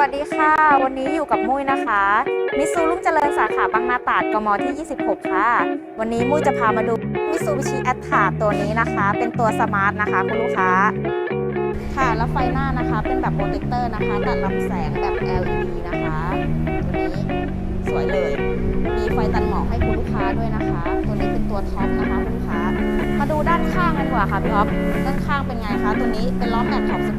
วัสดีค่ะ วันนี้อยู่กับมุ้ยนะคะ มิซูรุ่งเจริญสาขาบางนาตราดกมที่ 26 ค่ะ วันนี้มุ้ยจะพามาดูมิซูบิชิแอตทาตัวนี้นะคะ เป็นตัวสมาร์ทนะคะคุณลูกค้า ค่ะ แล้วไฟหน้านะคะเป็นแบบโปรเจคเตอร์นะคะตัดลำแสงแบบ LED นะคะ ตัวนี้สวยเลย มีไฟตัดหมอกให้คุณลูกค้าด้วยนะคะ ตัวนี้เป็นตัวท็อปนะคะคุณลูกค้า มาดูด้านข้างกันดีกว่าค่ะพี่ท็อปด้านข้างเป็นไงคะ ตัวนี้เป็นล้อแม็กขอบ15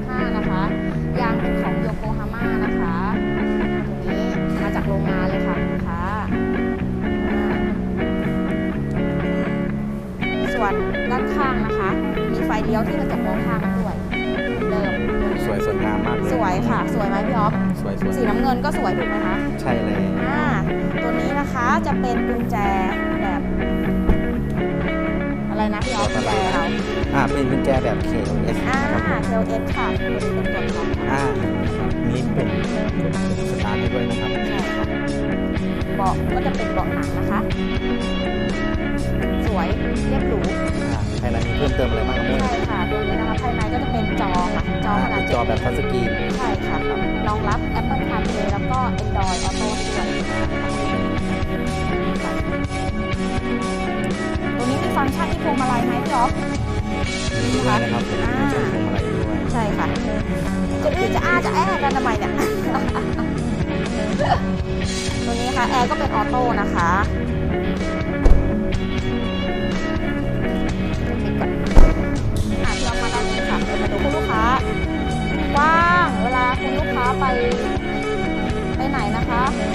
วนด้านข้างนะคะ มีไฟเลี้ยวที่กระจกมองข้างด้วยเหมือนเดิมตัวนี้สวยสวยงามมากเลยสวยค่ะ สวยไหมพี่อ๊อฟสวยสวยสีน้ำเงินก็สวยถูกไหมคะใช่เลยอ่าตัวนี้นะคะจะเป็นกุญแจแบบ อะไรนะพี่อ๊อฟกุญแจเราอ่าเป็นกุญแจแบบ KLS อ่านะครับผมเทลเอสค่ะตัวนี้เป็นตัวท็อปค่ะอ่ามีปุ่มปุ่มสตาร์ทให้ด้วยนะครับใช่ค่ะเบาะก็จะเป็นเบาะหนังนะคะส วยเรียบหรูอ่าภายในมีเพิ่มเติมอะไรบ้างครับใช่ค่ะตัวนี้นะคะภายในก็จะเป็นจอค่ะจออ่าขนาเป็ดนจอแบบทัชสกรีนใช่ค่ะรองรับ Apple CarPlay แล้วก็ Android Auto ด้วยตัวนี้มีฟังก์ชันที่พวงมาลัยไหมพี่อ๊อฟมีด้วยนะครับผมอ่าจะมีพวงมาลัยด้วยใช่ค่ะจะดื้อจะอ้าจะแอ้กันทำไมเนี่ยตัวนี้ค่ะแอร์ก็เป็นออโต้นะคะ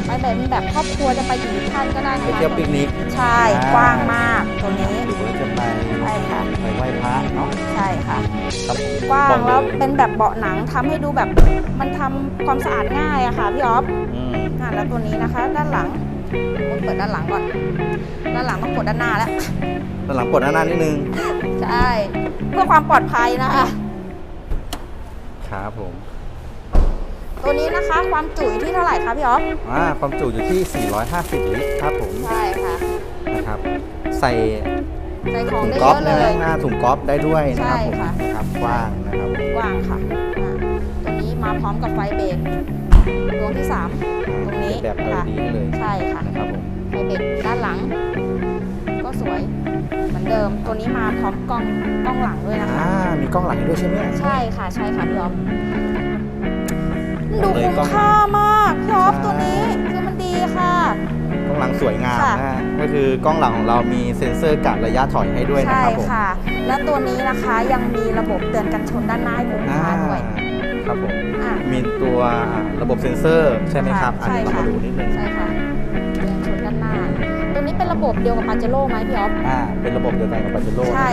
ไปแบบแบบครอบครัวจะไปอยู่ที่ท่านก็ได้ไปนะคะเที่ยวปิกนิก ใช่กว้างมากตัวนี้ หรือว่าจะไปใช่ค่ะ ไปไหว้พระเนาะใช่ค่ะ ครับกว้าบองกแล้วเลยเป็นแบบเบาะหนังทำให้ดูแบบมันทำความสะอาดง่ายอะค่ะพี่ออฟอืมอะแล้วตัวนี้นะคะ ด้านหลังผมเปิดด้านหลังก่อน ด้านหลังต้องกดด้านหน้าแล้ว ด้านหลังปลดหน้าหน้านิดนึง ใช่ เพื่อความปลอดภัยนะคะ ครับผม ตัวนี้นะคะความจุอยู่ที่เท่าไหร่คะพี่ออฟอ่าความจุอยู่ที่ 450 ลิตรครับผมใช่ค่ะนะครับ ใส่ใส่ของถุงได้ก๊อฟเยนะอะเลยหน้าถุงก๊อฟได้ด้วยนะครับผมใช่ค่ะ นะครับกว้างนะครับกว้างค่ะอะตัวนี้มาพร้อมกับไฟเบรกดวงที่สาม ตรงนี้แบบค่ะ LED ให้เลยใช่ค่ะ นะครับผมไฟเบรกด้านหลัง ก็สวยเหมือนเดิม ตัวนี้มาพร้อมกล้องกล้องหลังด้วยนะคะ อ่ามีกล้องหลังให้ด้วยใช่ไหมใช่ค่ะใช่ค่ะพี่ออฟบดูอกเลย คุ้มกล้องค่ามากพี่ออฟใช่ตัวนี้คือมันดีค่ะ กล้องหลังสวยงามค่ะ นะฮะก็คือกล้องหลังของเรามีเซ็นเซอร์กะระยะถอยให้ด้วยนะใช่ครับผมค่ะ และตัวนี้นะคะยังมีระบบเตือนกันชนด้านหน้าให้คุณลูกอ่าค้าด้วยครับผมอะ มีตัวระบบเซ็นเซอร์ใช่ไหมครับค่ะอันนี้ใช่เราค่ะ มาดูนิดนึงใช่ค่ะเตือนชนด้านหน้าตัวนี้ เป็นระบบเดียวกับปาเจโร่ไหมพี่ออฟอ่าเป็นระบบเดียวกันกับปาเจโร่ใช่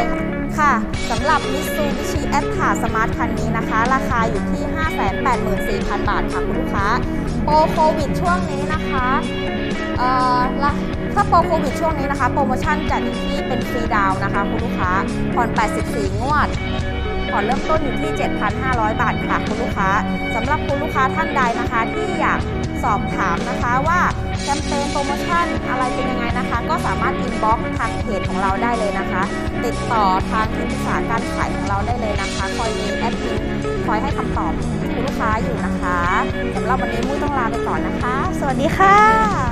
ค่ะสำหรับ Mitsubishi a t t a Smart คันนี้นะคะ ราคาอยู่ที่ 584,000 บาทค่ะคุณลูกค้า โปรโควิดช่วงนี้นะคะเอ่อละถ้าโปรโควิดช่วงนี้นะคะ โปรโมชั่นจัดอยู่ที่เป็นฟรีดาวน์นะคะคุณลูกค้าผ่อน 84 งวดผ่อนเริ่มต้นอยู่ที่ 7,500 บาทค่ะคุณลูกค้าสำหรับคุณลูกค้าท่านใดนะคะ ที่อยากสอบถามนะคะว่าแคมเปญโปรโมชั่นอะไรเป็นยังไงนะคะก็สามารถอินบ็อกทางเพจของเราได้เลยนะคะ ติดต่อทางที่ปรึกษาการขายของเราได้เลยนะคะ คอยมีแอดมินคอยให้คำตอบคุณลูกค้าอยู่นะคะสำหรับวันนี้มุ้ยต้องลาไปก่อนนะคะ สวัสดีค่ะ